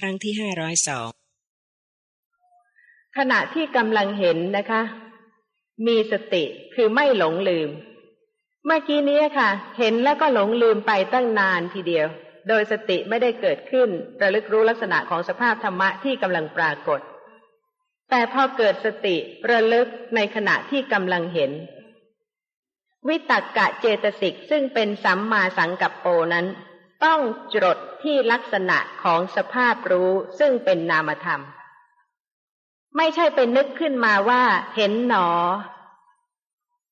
ครั้งที่ห้าร้อยสองขณะที่กำลังเห็นนะคะ มีสติคือไม่หลงลืม เมื่อกี้นี้ค่ะ เห็นแล้วก็หลงลืมไปตั้งนานทีเดียว โดยสติไม่ได้เกิดขึ้น ระลึกรู้ลักษณะของสภาพธรรมะที่กำลังปรากฏ แต่พอเกิดสติระลึกในขณะที่กำลังเห็น วิตกกะเจตสิกซึ่งเป็นสัมมาสังกัปโปนั้น ต้องจดที่ลักษณะของสภาพรู้ซึ่งเป็นนามธรรม ไม่ใช่เป็นนึกขึ้นมาว่า เห็นหนอ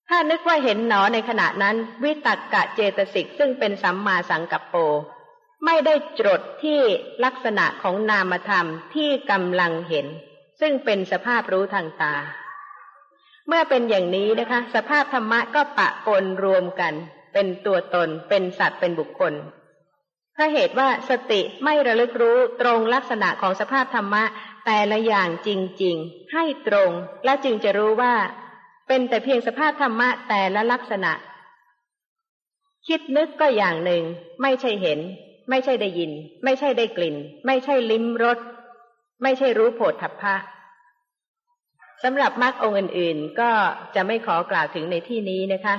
ถ้านึกว่าเห็นหนอในขณะนั้น วิตกกะเจตสิกซึ่งเป็นสัมมาสังกัปโป ไม่ได้จดที่ลักษณะของนามธรรมที่กำลังเห็น ซึ่งเป็นสภาพรู้ทางตา เมื่อเป็นอย่างนี้นะคะ สภาพธรรมะก็ปะปนรวมกัน เป็นตัวตน เป็นสัตว์เป็นบุคคล พราะเหตุว่าสติไม่ระลึกรู้ตรงลักษณะของสภาพธรรมะ แต่ละอย่างจริง ๆ ให้ตรงและจึงจะรู้ว่า เป็นแต่เพียงสภาพธรรมะแต่ละลักษณะ คิดนึกก็อย่างหนึ่ง ไม่ใช่เห็น ไม่ใช่ได้ยิน ไม่ใช่ได้กลิ่น ไม่ใช่ลิ้มรสไม่ใช่รู้โผฏฐัพพะสำหรับมรรคองค์อื่น ๆ ก็จะไม่ขอกล่าวถึงในที่นี้นะคะ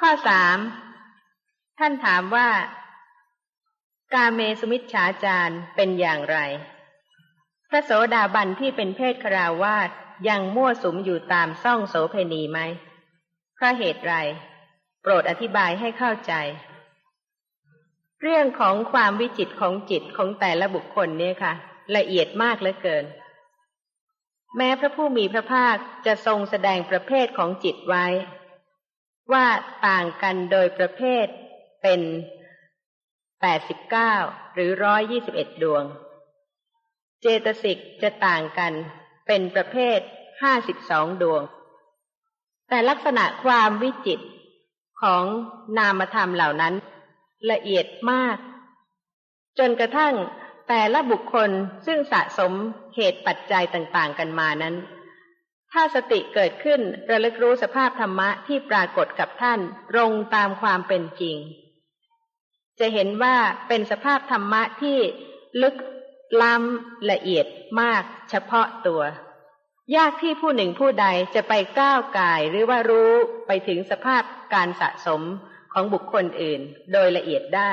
ข้อสาม ท่านถามว่า กาเมสุมิชฌาจารเป็นอย่างไร พระโสดาบันที่เป็นเพศคราวาสยังมั่วสุมอยู่ตามซ่องโสเพณีไหมเพราะเหตุไร โปรดอธิบายให้เข้าใจ เรื่องของความวิจิตของจิตของแต่ละบุคคลเนี่ยค่ะ ละเอียดมากเหลือเกิน แม้พระผู้มีพระภาคจะทรงแสดงประเภทของจิตไว้ ว่าต่างกันโดยประเภท เป็นแปดสิบเก้าหรือร้อยยี่สิบเอ็ดดวง เจตสิกจะต่างกันเป็นประเภทห้าสิบสองดวง แต่ลักษณะความวิจิตของนามธรรมเหล่านั้น ละเอียดมาก จนกระทั่งแต่ละบุคคลซึ่งสะสมเหตุปัจจัยต่างๆกันมานั้น ถ้าสติเกิดขึ้นระลึกรู้สภาพธรรมะที่ปรากฏกับท่านตรงตามความเป็นจริง จะเห็นว่าเป็นสภาพธรรมะที่ลึกล้ำละเอียดมากเฉพาะตัว ยากที่ผู้หนึ่งผู้ใดจะไปก้าวกายหรือว่ารู้ไปถึงสภาพการสะสมของบุคคลอื่น โดยละเอียดได้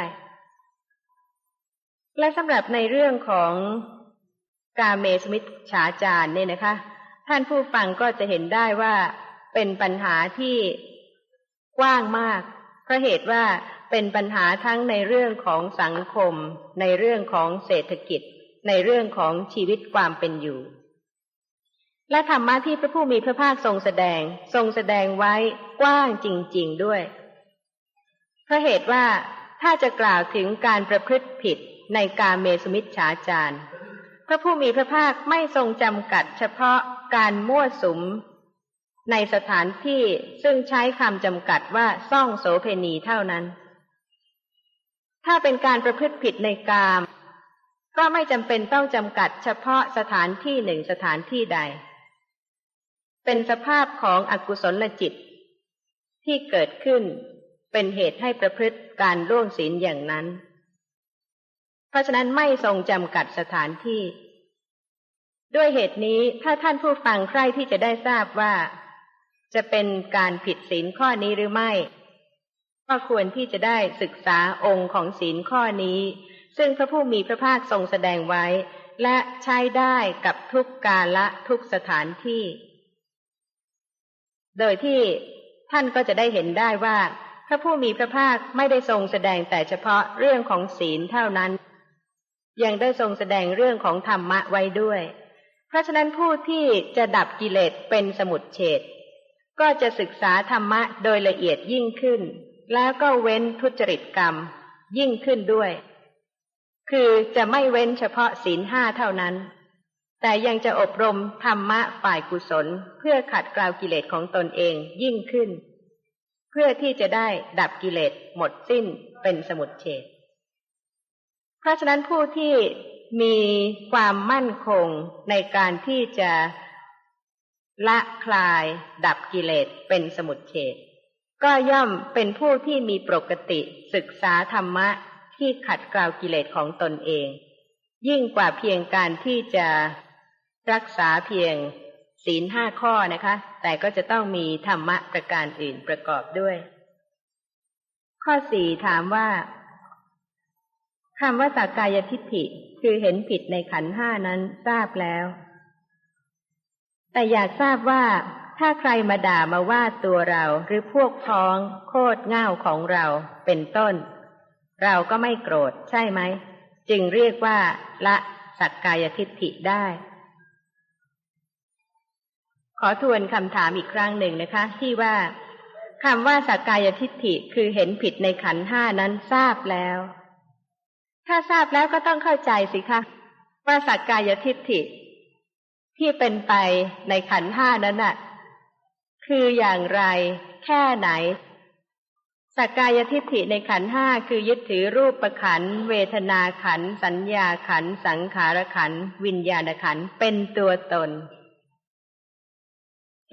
และสำหรับในเรื่องของกาเมสมิทฉาจารเนี่ยนะคะ ท่านผู้ฟังก็จะเห็นได้ว่าเป็นปัญหาที่กว้างมาก ราะเหตุว่าเป็นปัญหาทั้งในเรื่องของสังคม ในเรื่องของเศรษฐกิจ ในเรื่องของชีวิตความเป็นอยู่ และธรรมะที่พระผู้มีพระภาคทรงแสดงทรงแสดงไว้กว้างจริง ๆด้วย เพราะเหตุว่าถ้าจะกล่าวถึงการประพฤติผิดในการเมสุมิชฌาจารพระผู้มีพระภาคไม่ทรงจำกัดเฉพาะการมั่วสุม ในสถานที่ซึ่งใช้คำจำกัดว่าซ่องโสเพณีเท่านั้น ถ้าเป็นการประพฤติผิดในกาม ก็ไม่จำเป็นต้องจำกัดเฉพาะสถานที่หนึ่งสถานที่ใด เป็นสภาพของอกุศลจิต ที่เกิดขึ้นเป็นเหตุให้ประพฤติการล่วงศีลอย่างนั้น เพราะฉะนั้นไม่ทรงจำกัดสถานที่ด้วยเหตุนี้ถ้าท่านผู้ฟังใครที่จะได้ทราบว่า จะเป็นการผิดศีลข้อนี้หรือไม่ ก็ควรที่จะได้ศึกษาองค์ของศีลข้อนี้ ซึ่งพระผู้มีพระภาคทรงแสดงไว้ และใช้ได้กับทุกกาละทุกสถานที่ โดยที่ท่านก็จะได้เห็นได้ว่า พระผู้มีพระภาคไม่ได้ทรงแสดงแต่เฉพาะเรื่องของศีลเท่านั้น ยังได้ทรงแสดงเรื่องของธรรมะไว้ด้วย เพราะฉะนั้นผู้ที่จะดับกิเลสเป็นสมุดเฉด ก็จะศึกษาธรรมะโดยละเอียดยิ่งขึ้น แล้วก็เว้นทุจริตกรรม ยิ่งขึ้นด้วย คือจะไม่เว้นเฉพาะศีลห้าเท่านั้น แต่ยังจะอบรมธรรมะฝ่ายกุศล เพื่อขัดเกลากิเลสของตนเองยิ่งขึ้น เพื่อที่จะได้ดับกิเลสหมดสิ้นเป็นสมุดเฉดเพราะฉะนั้นผู้ที่มีความมั่นคงในการที่จะ ละคลาย ดับกิเลสเป็นสมุดเฉดก็ย่อมเป็นผู้ที่มีปกติศึกษาธรรมะที่ขัดเกลากิเลสของตนเอง ยิ่งกว่าเพียงการที่จะรักษาเพียงศีลห้าข้อนะคะ แต่ก็จะต้องมีธรรมะประการอื่นประกอบด้วย ข้อสี่ถามว่าคำว่าสักกายทิฏฐิคือเห็นผิดในขันห้านั้นทราบแล้ว แต่อยากทราบว่าถ้าใครมาด่ามาว่าตัวเราหรือพวกพ้องโคตรเง่าของเราเป็นต้น เราก็ไม่โกรธใช่ไหม จึงเรียกว่า ละสักกายทิฏฐิได้ ขอทวนคำถามอีกครั้งหนึ่งนะคะ ที่ว่าคำว่าสักกายทิฏฐิคือเห็นผิดในขันห้านั้นทราบแล้ว ถ้าทราบแล้วก็ต้องเข้าใจสิคะว่าสักกายทิฏฐิ ที่เป็นไปในขันห้านั้นน่ะ คืออย่างไรแค่ไหนสักกายทิฏฐิในขันห้าคือยึดถือรูปประขัน เวทนาขัน สัญญาขัน สังขารขัน วิญญาณขัน เป็นตัวตน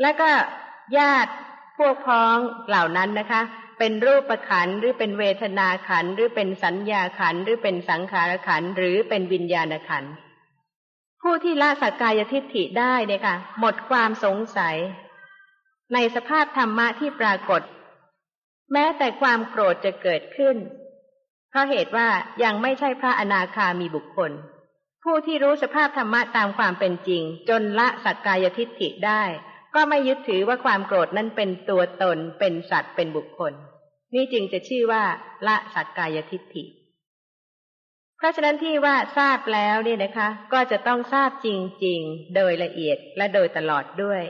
แล้วก็ญาติพวกพ้องเหล่านั้นนะคะ เป็นรูปประขันหรือเป็นเวทนาขัน หรือเป็นสัญญาขัน หรือเป็นสังขารขัน หรือเป็นวิญญาณขัน ผู้ที่ละสักกายทิฏฐิได้เนี่ยค่ะ หมดความสงสัย ในสภาพธรรมะที่ปรากฏ แม้แต่ความโกรธจะเกิดขึ้น เพราะเหตุว่ายังไม่ใช่พระอนาคามีบุคคล ผู้ที่รู้สภาพธรรมะตามความเป็นจริง จนละสักกายทิฏฐิได้ ก็ไม่ยึดถือว่าความโกรธนั้นเป็นตัวตนเป็นสัตว์เป็นบุคคล นี่จึงจะชื่อว่าละสักกายทิฏฐิ เพราะฉะนั้นที่ว่าทราบแล้วเนี่ยนะคะ ก็จะต้องทราบจริง ๆ โดยละเอียดและโดยตลอดด้วย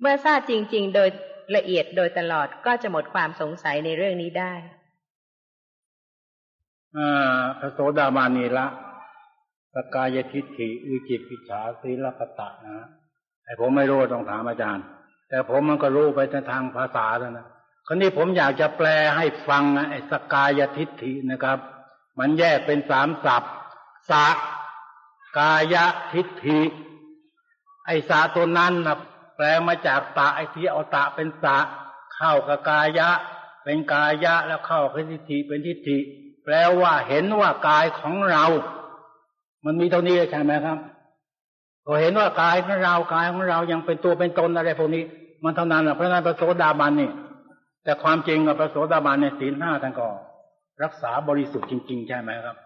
เมื่อทราบจริง ๆ โดยละเอียดโดยตลอดก็จะหมดความสงสัยในเรื่องนี้ได้พระโสดามานีละสกายทิฏฐิอุจิปิจฉาศีลปตะนะไอ้ผมไม่รู้ต้องถามอาจารย์ แต่ผมมันก็รู้ไปในทางภาษาแล้วนะคราวนี้ผมอยากจะแปลให้ฟังไอ้สกายทิฏฐินะครับ มันแยกเป็นสามศัพท์สกายทิฏฐิ ไอสาตัวนั้นนะแปลมาจากตาไอที่เอาตาเป็นตาเข้ากับกายะ เป็นกายะแล้วเข้ากับทิฏฐิเป็นทิฏฐิ แปลว่าเห็นว่ากายของเรา มันมีเท่านี้ใช่ไหมครับก็เห็นว่ากายของเรากายของเรายังเป็นตัวเป็นตนอะไรพวกนี้ มันเท่านั้นแหละเพราะนั้นพระโสดาบันนี่แต่ความจริงกับพระโสดาบันเนี่ยศีลห้าทั้งก็ รักษาบริสุทธิ์จริง ๆ ใช่ไหมครับ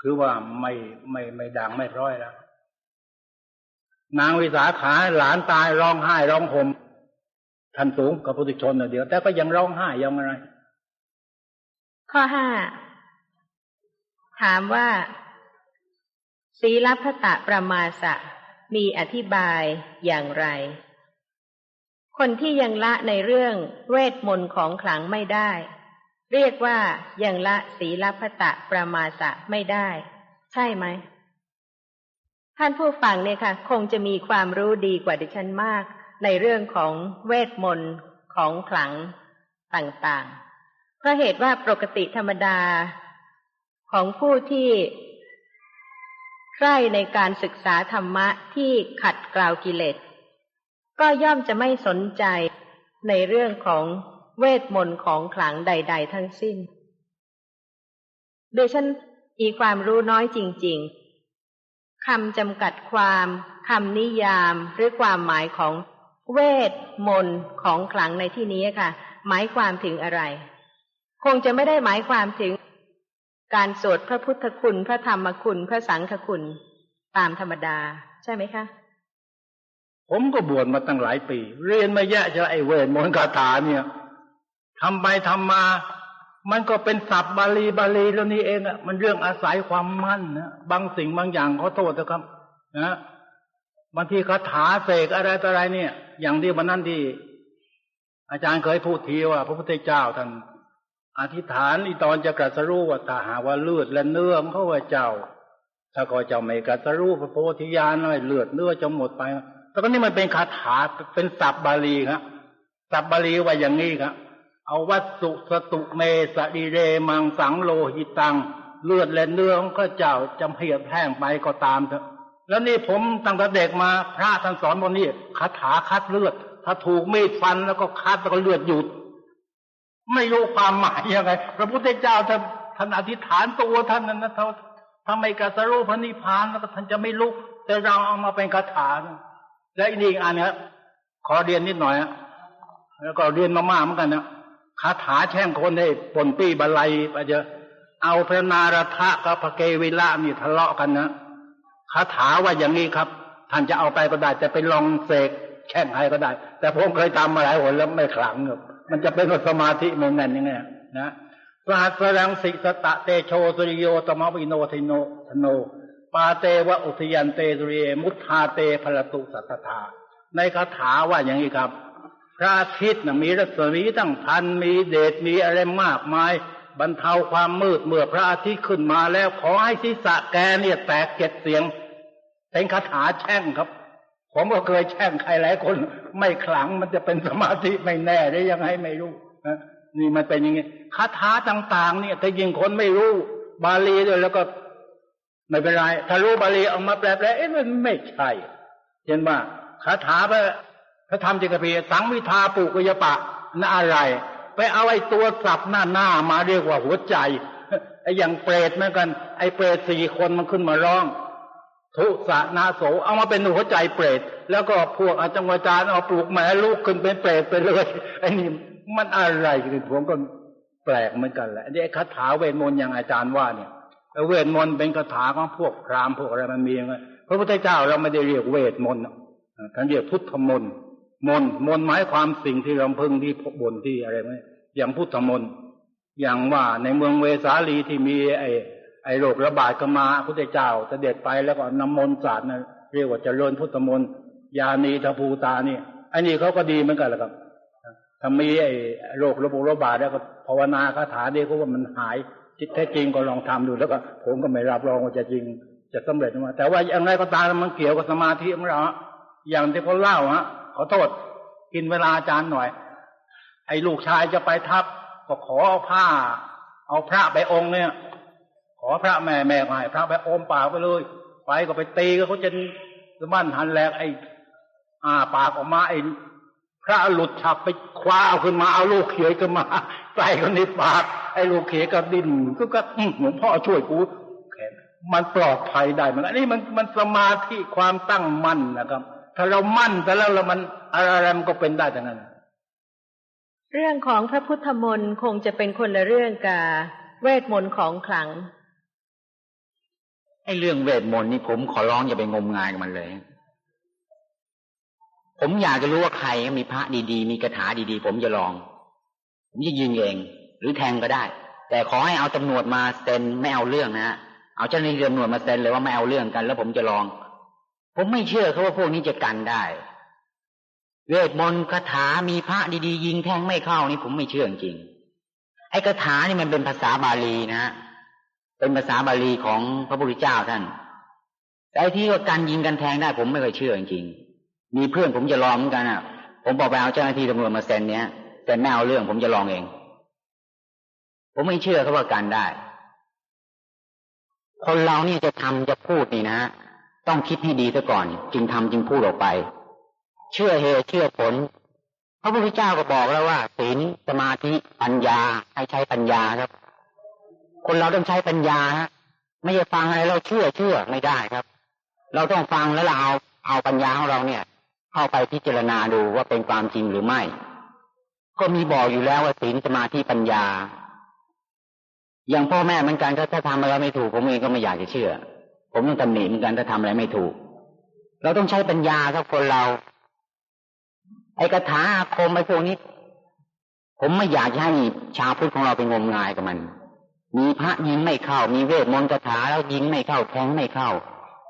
คือว่าไม่ไม่ไม่ด่างไม่ร้อยแล้ว นางวิสาขาหลานตายร้องไห้ร้องห่มท่านสูงกับพุทธชนเดียว แต่ก็ยังร้องไห้ยังอะไร ข้อห้าถามว่าศีลพตะประมาสะมีอธิบายอย่างไร คนที่ยังละในเรื่องเวทมนต์ของขลังไม่ได้ เรียกว่ายังละศีลพตะประมาสะไม่ได้ ใช่ไหม ท่านผู้ฟังเนี่ยค่ะ คงจะมีความรู้ดีกว่าดิฉันมาก ในเรื่องของเวทมนต์ของขลังต่างๆ เพราะเหตุว่าปกติธรรมดาของผู้ที่ใคร่ในการศึกษาธรรมะที่ขัดกล่าวกิเลสก็ย่อมจะไม่สนใจในเรื่องของ เวทมนต์ของขลังใด ๆ ทั้งสิ้นโดยฉันมีความรู้น้อยจริง ๆคำจำกัดความคำนิยามหรือความหมายของเวทมนต์ของขลังในที่นี้ค่ะ หมายความถึงอะไร คงจะไม่ได้หมายความถึง การสวดพระพุทธคุณ พระธรรมคุณ พระสังฆคุณ ตามธรรมดา ใช่ไหมคะ ผมก็บวชมาตั้งหลายปี เรียนมาแยะจะไอเวทมนต์คาถาเนี่ย ทำไปทำมา มันก็เป็นศัพท์บาลีบาลีแล้วนี่เองอะมันเรื่องอาศัยความมั่นนะบางสิ่งบางอย่างเขาโทษนะครับนะบางทีคาถาเสกอะไรต่ออะไรเนี่ย อย่างที่วันนั้นที่ อาจารย์เคยพูดทีว่า พระพุทธเจ้าท่านอธิษฐานอีตอนจะกรัสรู้ว่าถ้าหาว่าเลือดและเนื้อของเขาว่าเจ้า ถ้าก็เจ้าไม่กรัสรู้พระโพธิญาณอะไรเลือดเนื้อจะหมดไปแต่ก็นี่มันเป็นคาถาเป็นศัพท์บาลีครับศัพท์บาลีว่าอย่างนี้ครับ เอาวัตสุสตุเมสดีเรมังสังโลหิตัง เลือดและเนื้อของข้าเจ้าจำเหียบแห้งไปก็ตามเถอะ แล้วนี่ผมตั้งแต่เด็กมาพระท่านสอนวันนี้คาถาคัดเลือด ถ้าถูกมีดฟันแล้วก็คัดแล้วก็เลือดหยุด ไม่รู้ความหมายยังไง พระพุทธเจ้าท่านท่านอธิษฐานตัวท่านนั้นนะเขาทำไมกัสรู้พระนิพพานแล้วก็ท่านจะไม่ลุก แต่เราเอามาเป็นคาถา และอีกอันนี้ขอเรียนนิดหน่อยแล้วก็เรียนมามากเหมือนกันนะ คาถาแช่งคนให้ปนปี้บรรลัยไปเจอเอาพระนารทะกับพระเกวิละนี่ทะเลาะกันนะคาถาว่าอย่างนี้ครับ ท่านจะเอาไปก็ได้จะไปลองเสกแช่งให้ก็ได้ แต่ผมเคยทำมาหลายหนแล้วไม่ขลังครับมันจะเป็นสมาธิมันแน่นยังไงนะสหัสรังสิสตะเตโชสุริโยตมวิโนทิโนธโน ปาเตวะอุทยันเตสุริเยมุทธาเตพลตุสัตถาในคาถาว่าอย่างนี้ครับ พระอาทิตย์นะมีรัศมีตั้งพันมีเดชมีอะไรมากมาย บรรเทาความมืดเมื่อพระอาทิตย์ขึ้นมาแล้ว ขอให้ศีรษะแกเนี่ยแตกเก็ดเสียง เป็นคาถาแช่งครับ ผมก็เคยแช่งใครหลายคน ไม่ขลังมันจะเป็นสมาธิไม่แน่ได้ยังไงไม่รู้นี่มันเป็นอย่างนี้คาถาต่าง ๆ เนี่ยถ้ายิงคนไม่รู้ บาลีด้วยแล้วก็ไม่เป็นไรถ้ารู้บาลีเอามาแปลแปลเอ๊ะมันไม่ใช่เช่นว่าคาถาพระ พระธรรมจิกพีสังวิทาปุกยปะนั่นอะไร ไปเอาไอ้ตัวสับหน้าหน้ามาเรียกว่าหัวใจไอ้อย่างเปรตเหมือนกัน ไอ้เปรตสี่คนมันขึ้นมาร้อง ทุสะนาโสเอามาเป็นหัวใจเปรตแล้วก็พวกอาจารย์อาจารย์เอาปลูกแม่ลูกขึ้นเป็นเปรตไปเลยไอ้นี่มันอะไรกันผมก็แปลกเหมือนกันแหละนี่คาถาเวทมนต์อย่างอาจารย์ว่าเนี่ยเวทมนต์เป็นคาถาของพวกพราหมณ์พวกอะไรมันมีไงพระพุทธเจ้าเราไม่ได้เรียกเวทมนต์ท่านเรียกพุทธมนต์ มนมนหมายความสิ่งที่เราพึงที่พบนที่อะไรไหมอย่างพุทธมนอย่างว่าในเมืองเวสาลีที่มีไอ้ไอ้โรคระบาดก็มาพุทธเจ้าเสด็จไปแล้วก็นำมนต์ศาสตร์นะเรียกว่าเจริญพุทธมนต์ยานีทภูตานี่อันนี้เขาก็ดีเหมือนกันแหละครับถ้ามีไอ้โรคระบบระบาดแล้วก็ภาวนาคาถาเดียวก็ว่ามันหายจิตแท้จริงก็ลองทำดูแล้วก็ผมก็ไม่รับรองว่าจะจริงจะสำเร็จมาแต่ว่าอย่างไรก็ตามมันเกี่ยวกับสมาธิของเราอย่างที่เขาเล่าฮะ ขอโทษ กินเวลาอาจารย์หน่อย ไอ้ลูกชายจะไปทับก็ขอเอาผ้า เอาพระไปองค์เนี่ย ขอพระแม่แม่ให้พระไปอมปากไปเลย ไปก็ไปตีก็เขาจะสะบั้นหันแหลกไอ้อ่าปากออกมาไอ้พระหลุดฉับไปคว้าเอาขึ้นมาเอาลูกเขยขึ้นมาใส่กันในปาก ไอ้ลูกเขยก็ดิ้นก็ก็หลวงพ่อช่วยกูมันปลอดภัยได้มันอันนี้มันมันสมาธิความตั้งมั่นนะครับ ถ้าเรามั่นแต่แล้วเรามันอะไรมันก็เป็นได้ทั้งนั้น เรื่องของพระพุทธมนต์คงจะเป็นคนละเรื่องกับเวทมนต์ของขลังไอ้เรื่องเวทมนต์นี่ผมขอร้องอย่าไปงมงายกับมันเลย ผมอยากจะรู้ว่าใครมีพระดีๆ มีคาถาดีๆ ผมจะลอง ผมจะยิงเอง หรือแทงก็ได้ แต่ขอให้เอาตำรวจมาเซ็นไม่เอาเรื่องนะฮะเอาเจ้าหน้าที่ตำรวจมาเซ็นเลยว่าไม่เอาเรื่องกัน แล้วผมจะลอง ผมไม่เชื่อเขาว่าพวกนี้จะกันได้ เวทมนต์คาถามีพระดีๆ ยิงแทงไม่เข้านี่ผมไม่เชื่อจริง ไอ้คาถานี่มันเป็นภาษาบาลีนะฮะเป็นภาษาบาลีของพระพุทธเจ้าท่านไอ้ที่ว่าการยิงกันแทงได้ผมไม่เคยเชื่อจริง มีเพื่อนผมจะลองเหมือนกันอะ ผมบอกไปเอาเจ้าหน้าที่ตำรวจมาเซ็นเนี้ยแต่ไม่เอาเรื่องผมจะลองเอง ผมไม่เชื่อเขาว่าการได้ คนเราเนี่ยจะทำจะพูดนี่นะ ต้องคิดให้ดีซะก่อน จึงทำจึงพูดออกไป เชื่อเหตุเชื่อผลพระพุทธเจ้าก็บอกแล้วว่าศีลสมาธิปัญญาให้ใช้ปัญญาครับ คนเราต้องใช้ปัญญาฮะไม่ใช่ฟังอะไรเราเชื่อเชื่อไม่ได้ครับ เราต้องฟังแล้วเราเอาเอาปัญญาของเราเนี่ย เข้าไปพิจารณาดูว่าเป็นความจริงหรือไม่ ก็มีบอกอยู่แล้วว่าศีลสมาธิปัญญาอย่างพ่อแม่เหมือนกันถ้าถ้าทำอะไรไม่ถูกผมเองก็ไม่อยากจะเชื่อ ผมต้องตำหนิเหมือนกันถ้าทำอะไรไม่ถูก เราต้องใช้ปัญญาครับคนเรา ไอ้คาถาอาคมไอ้พวกนี้ ผมไม่อยากจะให้ชาวพุทธของเราไปงมงายกับมัน มีพระยิงไม่เข้า มีเวทมนต์คาถาแล้วยิงไม่เข้าแทงไม่เข้า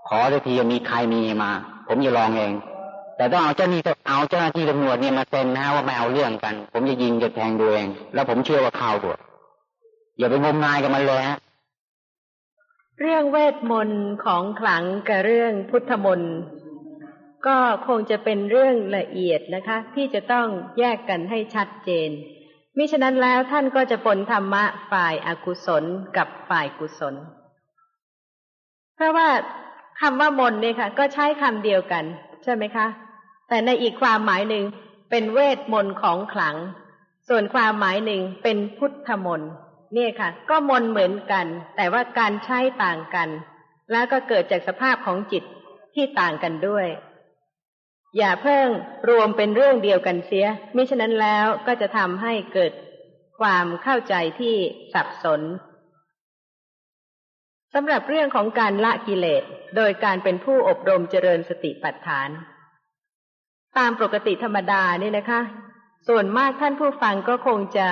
ขอสักทีมีใครมีมา ผมจะลองเองแต่ต้องเอาเจ้าหนี้เอาเจ้าหน้าที่ตำรวจเนี่ยมาเซ็นนะว่าไม่เอาเรื่องกัน ผมจะยิงจะแทงดูเองแล้วผมเชื่อว่าเข้าด้วยอย่าไปงมงายกับมันเลยฮะ เรื่องเวทมนต์ของขลังกับเรื่องพุทธมนต์ก็คงจะเป็นเรื่องละเอียดนะคะ ที่จะต้องแยกกันให้ชัดเจน มิฉะนั้นแล้วท่านก็จะปนธรรมะฝ่ายอากุศลกับฝ่ายกุศล เพราะว่าคำว่ามนต์เนี่ยค่ะ ก็ใช้คำเดียวกัน ใช่ไหมคะ แต่ในอีกความหมายหนึ่งเป็นเวทมนต์ของขลัง ส่วนความหมายหนึ่งเป็นพุทธมนต์ นี่ยค่ะ ก็มนเหมือนกัน แต่ว่าการใช้ต่างกัน แล้วก็เกิดจากสภาพของจิตที่ต่างกันด้วย อย่าเพิ่งรวมเป็นเรื่องเดียวกันเสีย มิฉะนั้นแล้วก็จะทำให้เกิดความเข้าใจที่สับสนสำหรับเรื่องของการละกิเลส โดยการเป็นผู้อบรมเจริญสติปัฏฐาน ตามปกติธรรมดานี่นะคะ ส่วนมากท่านผู้ฟังก็คงจะ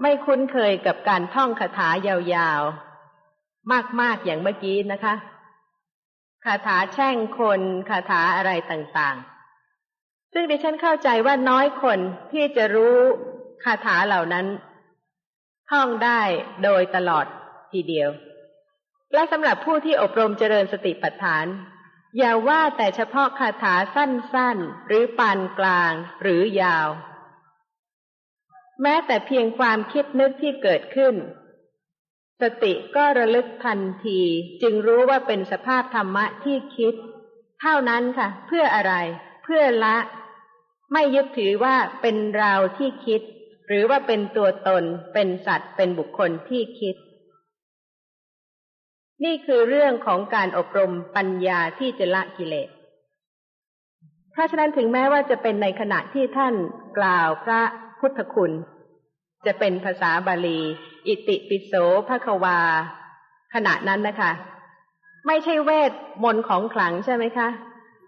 ไม่คุ้นเคยกับการท่องคาถายาวๆ มากๆอย่างเมื่อกี้นะคะ คาถาแช่งคนคาถาอะไรต่างๆ ซึ่งดิฉันเข้าใจว่าน้อยคนที่จะรู้คาถาเหล่านั้น ท่องได้โดยตลอดทีเดียว และสำหรับผู้ที่อบรมเจริญสติปัฏฐาน อย่าว่าแต่เฉพาะคาถาสั้นๆ หรือปานกลางหรือยาว แม้แต่เพียงความคิดนึกที่เกิดขึ้น สติก็ระลึกทันที จึงรู้ว่าเป็นสภาพธรรมะที่คิด เท่านั้นค่ะ เพื่ออะไร เพื่อละ ไม่ยึดถือว่าเป็นเราที่คิด หรือว่าเป็นตัวตน เป็นสัตว์ เป็นบุคคลที่คิด นี่คือเรื่องของการอบรมปัญญาที่จะละกิเลสเพราะฉะนั้นถึงแม้ว่าจะเป็นในขณะที่ท่านกล่าวพระ พุทธคุณ จะเป็นภาษาบาลี อิติปิโสภควา ขณะนั้นนะคะ ไม่ใช่เวทมนต์ของขลังใช่ไหมคะ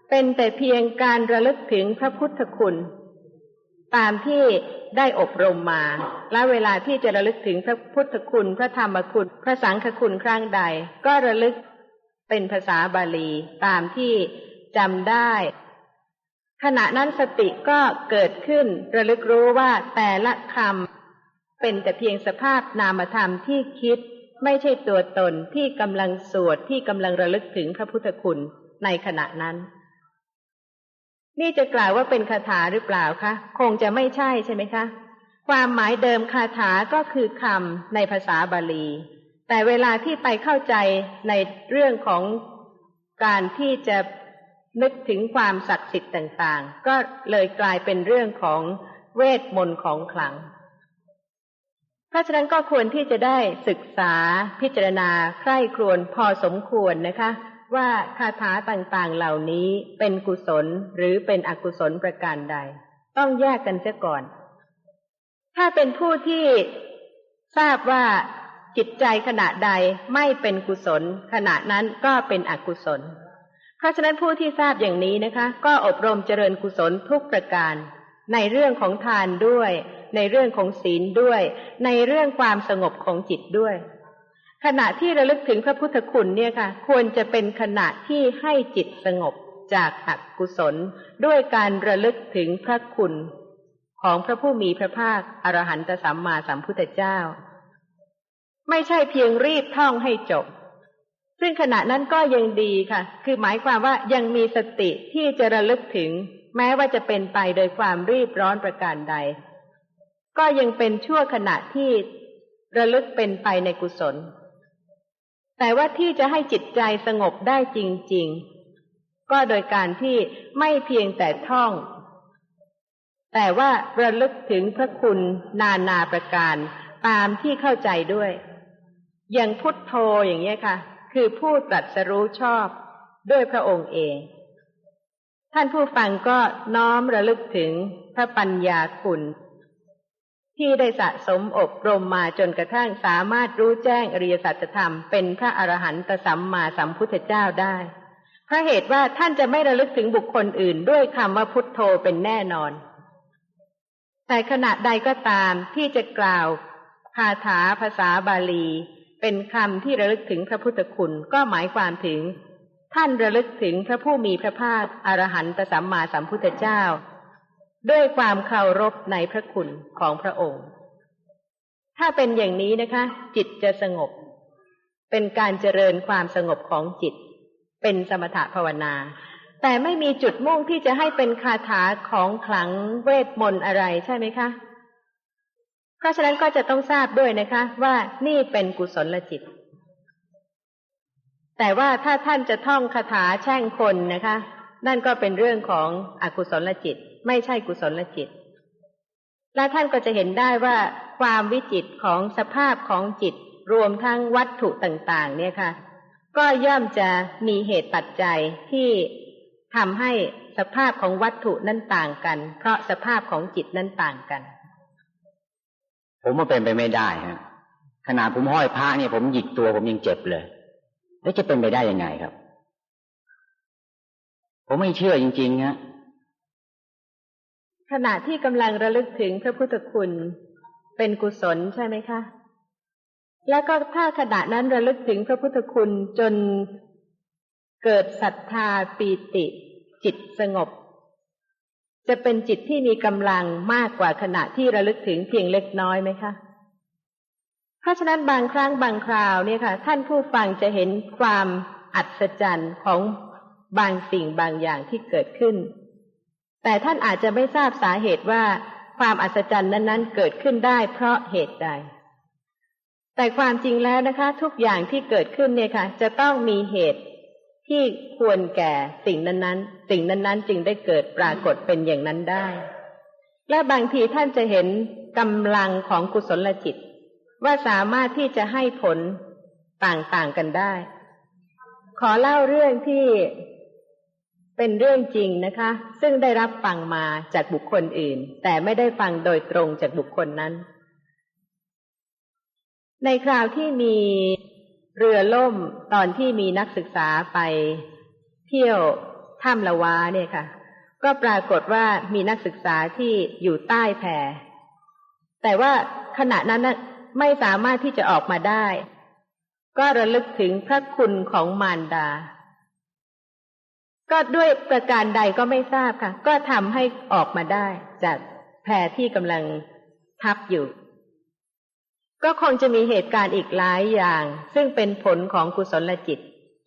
เป็นแต่เพียงการระลึกถึงพระพุทธคุณ ตามที่ได้อบรมมา และเวลาที่จะระลึกถึงพระพุทธคุณ พระธรรมคุณ พระสังฆคุณครั้งใด ก็ระลึกเป็นภาษาบาลีตามที่จำได้ ขณะนั้นสติก็เกิดขึ้น ระลึกรู้ว่าแต่ละคำเป็นแต่เพียงสภาพนามธรรมที่คิด ไม่ใช่ตัวตนที่กำลังสวดที่กำลังระลึกถึงพระพุทธคุณในขณะนั้น นี่จะกล่าวว่าเป็นคาถาหรือเปล่าคะ คงจะไม่ใช่ใช่ไหมคะ ความหมายเดิมคาถาก็คือคำในภาษาบาลี แต่เวลาที่ไปเข้าใจในเรื่องของการที่จะ นึกถึงความศักดิ์สิทธิ์ต่างๆ ก็เลยกลายเป็นเรื่องของเวทมนต์ของขลัง เพราะฉะนั้นก็ควรที่จะได้ศึกษาพิจารณาใคร่ครวญพอสมควรนะคะ ว่าคาถาต่างๆเหล่านี้เป็นกุศลหรือเป็นอกุศลประการใด ต้องแยกกันเสียก่อน ถ้าเป็นผู้ที่ทราบว่าจิตใจขณะใดไม่เป็นกุศล ขณะนั้นก็เป็นอกุศล ราะฉะนั้นผู้ที่ทราบอย่างนี้นะคะ ก็อบรมเจริญกุศลทุกประการ ในเรื่องของทานด้วย ในเรื่องของศีลด้วย ในเรื่องความสงบของจิตด้วย ขณะที่ระลึกถึงพระพุทธคุณเนี่ยค่ะ ควรจะเป็นขณะที่ให้จิตสงบจากอกุศล ด้วยการระลึกถึงพระคุณ ของพระผู้มีพระภาคอรหันตสัมมาสัมพุทธเจ้า ไม่ใช่เพียงรีบท่องให้จบ ซึ่งขณะนั้นก็ยังดีค่ะ คือหมายความว่ายังมีสติที่จะระลึกถึง แม้ว่าจะเป็นไปโดยความรีบร้อนประการใด ก็ยังเป็นชั่วขณะที่ระลึกเป็นไปในกุศล แต่ว่าที่จะให้จิตใจสงบได้จริง ๆ ก็โดยการที่ไม่เพียงแต่ท่อง แต่ว่าระลึกถึงพระคุณนานาประการตามที่เข้าใจด้วย อย่างพุทโธอย่างนี้ค่ะ คือผู้ตรัสรู้ชอบด้วยพระองค์เอง ท่านผู้ฟังก็น้อมระลึกถึงพระปัญญาคุณ ที่ได้สะสมอบรมมาจนกระทั่งสามารถรู้แจ้งอริยสัจธรรมเป็นพระอรหันตสัมมาสัมพุทธเจ้าได้เพราะเหตุว่าท่านจะไม่ระลึกถึงบุคคลอื่นด้วยคำว่าพุทโธเป็นแน่นอน แต่ขณะใดก็ตามที่จะกล่าวคาถาภาษาบาลี เป็นคำที่ระลึกถึงพระพุทธคุณก็หมายความถึง ท่านระลึกถึงพระผู้มีพระภาคอรหันตสัมมาสัมพุทธเจ้า ด้วยความเคารพในพระคุณของพระองค์ ถ้าเป็นอย่างนี้นะคะ จิตจะสงบ เป็นการเจริญความสงบของจิต เป็นสมถภาวนา แต่ไม่มีจุดมุ่งที่จะให้เป็นคาถาของขลังเวทมนต์อะไรใช่ไหมคะ เพราะฉะนั้นก็จะต้องทราบด้วยนะคะ ว่านี่เป็นกุศลจิต แต่ว่าถ้าท่านจะท่องคาถาแช่งคนนะคะ นั่นก็เป็นเรื่องของอกุศลจิต ไม่ใช่กุศลจิต และท่านก็จะเห็นได้ว่าความวิจิตของสภาพของจิตรวมทั้งวัตถุต่าง ๆ เนี่ยค่ะ ก็ย่อมจะมีเหตุปัจจัยที่ทำให้สภาพของวัตถุนั้นต่างกัน เพราะสภาพของจิตนั้นต่างกัน ผมว่าเป็นไปไม่ได้ฮะขนาดผมห้อยพระเนี่ยผมหยิกตัวผมยังเจ็บเลย แล้วจะเป็นไปได้ยังไงครับ ผมไม่เชื่อจริงๆฮะขณะที่กำลังระลึกถึงพระพุทธคุณเป็นกุศลใช่ไหมคะ แล้วก็ถ้าขณะนั้นระลึกถึงพระพุทธคุณจนเกิดศรัทธาปีติ จิตสงบ จะเป็นจิตที่มีกำลังมากกว่าขณะที่ระลึกถึงเพียงเล็กน้อยไหมคะ เพราะฉะนั้นบางครั้งบางคราวเนี่ยค่ะ ท่านผู้ฟังจะเห็นความอัศจรรย์ของบางสิ่งบางอย่างที่เกิดขึ้น แต่ท่านอาจจะไม่ทราบสาเหตุว่าความอัศจรรย์นั้นๆ เกิดขึ้นได้เพราะเหตุใด แต่ความจริงแล้วนะคะ ทุกอย่างที่เกิดขึ้นเนี่ยค่ะ จะต้องมีเหตุ ที่ควรแก่สิ่งนั้นๆ สิ่งนั้นๆ จึงได้เกิดปรากฏเป็นอย่างนั้นได้ และบางทีท่านจะเห็นกำลังของกุศลจิต ว่าสามารถที่จะให้ผลต่างๆกันได้ ขอเล่าเรื่องที่เป็นเรื่องจริงนะคะ ซึ่งได้รับฟังมาจากบุคคลอื่น แต่ไม่ได้ฟังโดยตรงจากบุคคลนั้น ในคราวที่มี เรือล่มตอนที่มีนักศึกษาไปเที่ยวถ้ำละวาเนี่ยค่ะ ก็ปรากฏว่ามีนักศึกษาที่อยู่ใต้แพแต่ว่าขณะนั้นไม่สามารถที่จะออกมาได้ ก็ระลึกถึงพระคุณของมารดา ก็ด้วยประการใดก็ไม่ทราบค่ะ ก็ทำให้ออกมาได้จากแพที่กำลังทับอยู่ ก็คงจะมีเหตุการณ์อีกหลายอย่าง ซึ่งเป็นผลของกุศลจิต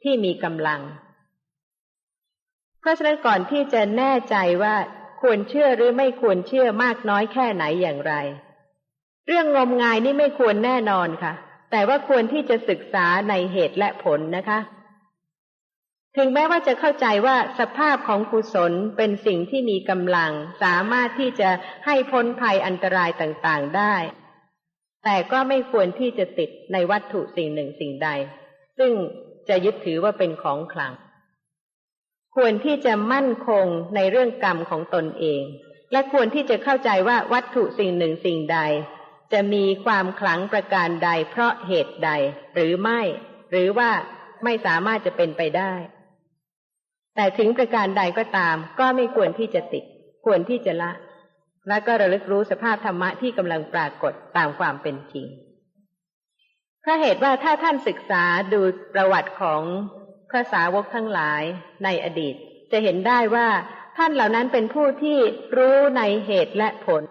ที่มีกำลัง เพราะฉะนั้นก่อนที่จะแน่ใจว่าควรเชื่อหรือไม่ควรเชื่อมากน้อยแค่ไหนอย่างไร เรื่องงมงายนี่ไม่ควรแน่นอนค่ะ แต่ว่าควรที่จะศึกษาในเหตุและผลนะคะ ถึงแม้ว่าจะเข้าใจว่าสภาพของกุศลเป็นสิ่งที่มีกำลัง สามารถที่จะให้พ้นภัยอันตรายต่างๆได้ แต่ก็ไม่ควรที่จะติดในวัตถุสิ่งหนึ่งสิ่งใด ซึ่งจะยึดถือว่าเป็นของขลัง ควรที่จะมั่นคงในเรื่องกรรมของตนเอง และควรที่จะเข้าใจว่าวัตถุสิ่งหนึ่งสิ่งใด จะมีความขลังประการใดเพราะเหตุใด หรือไม่ หรือว่าไม่สามารถจะเป็นไปได้ แต่ถึงประการใดก็ตาม ก็ไม่ควรที่จะติด ควรที่จะละ และก็ระลึกรู้สภาพธรรมะที่กำลังปรากฏตามความเป็นจริงเพราะเหตุว่าถ้าท่านศึกษาดูประวัติของพระสาวกทั้งหลายในอดีต จะเห็นได้ว่าท่านเหล่านั้นเป็นผู้ที่รู้ในเหตุและผล